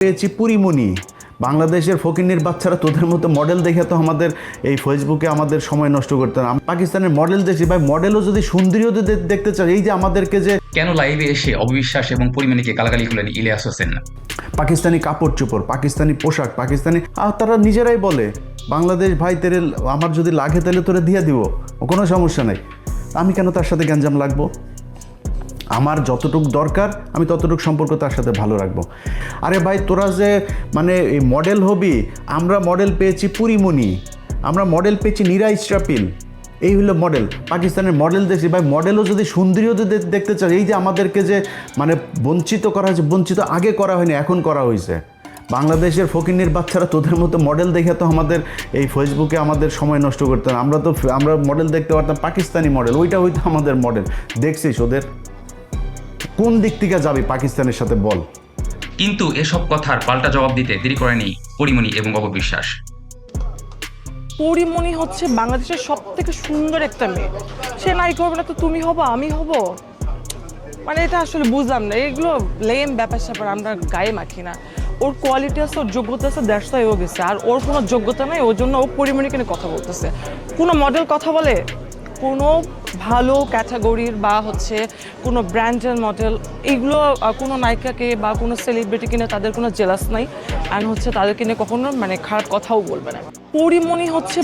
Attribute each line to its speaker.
Speaker 1: পেয়েছি পুরিমণি বাংলাদেশের ফকিন্নির বাচ্চারা তোদের মতো মডেল দেখে তো আমাদের এই ফেসবুকে আমাদের সময় নষ্ট করতে না পাকিস্তানের মডেল দেখছি ভাই মডেলও যদি সুন্দরীও দেখতে চাই এই যে আমাদেরকে যে
Speaker 2: কেন লাইভে এসে অবিশ্বাস এবং পরিমাণিকে গালাগালি করলেন ইলিয়াস হোসেন?
Speaker 1: পাকিস্তানি কাপড় চোপড় পাকিস্তানি পোশাক পাকিস্তানি আর তারা নিজেরাই বলে বাংলাদেশ ভাই তেরে আমার যদি লাগে তাহলে তোরে দিয়ে দিব কোনো সমস্যা নেই। আমি কেন তার সাথে গ্যাঞ্জাম লাগবো? আমার যতটুক দরকার, আমি ততটুক সম্পর্ক তার সাথে ভালো রাখব। আরে ভাই, তোরা যে মানে এই মডেল হবি, আমরা মডেল পেয়েছি পুরিমণি আমরা মডেল পেয়েছি নীরা ইস্ট্রাপিল এই হলো মডেল পাকিস্তানের মডেল দেখছি, ভাই মডেলও যদি সুন্দরীও যদি দেখতে চাই এই যে আমাদেরকে যে মানে বঞ্চিত করা হয়েছে, বঞ্চিত আগে করা হয়নি, এখন করা হয়েছে। বাংলাদেশের ফকিন্নির বাচ্চারা তোদের মতো মডেল দেখে তো আমাদের এই ফেসবুকে আমাদের সময় নষ্ট করতে না। আমরা তো আমরা মডেল দেখতে পারতাম, পাকিস্তানি মডেল ওইটা হইতো আমাদের মডেল দেখছিস ওদের? কোন দিক থেকে যাবি পাকিস্তানের সাথে বল?
Speaker 2: কিন্তু এসব কথার পাল্টা জবাব দিতে দেরি করেনি পরিমণি এবং অববিশ্বাস
Speaker 3: পরিমণি হচ্ছে বাংলাদেশের সব থেকে সুন্দর একটা মেয়ে। সে নায়িকা হবে না তো তুমি হব আমি হব? মানে এটা আসলে বুঝলাম না। এগুলো লেম ব্যাপার স্যাপার আমরা গায়ে মাখি না। ওর কোয়ালিটি আছে ওর যোগ্যতা আছে দ্যাটস ওয়াই ও গেছে। আর ওর কোনো যোগ্যতা নাই ওর জন্য ও পরিমণিকে নিয়ে কথা বলতেছে। কোনো মডেল কথা বলে? কোনো ভালো ক্যাটাগরির বা হচ্ছে কোনো ব্র্যান্ডের মডেল এইগুলো কোনো নায়িকাকে বা কোনো সেলিব্রিটি কিনে তাদের কোনো জেলাস নাই। অ্যান্ড হচ্ছে তাদেরকে নিয়ে কখনো মানে খারাপ কথাও বলবে না। পরিমণি হচ্ছে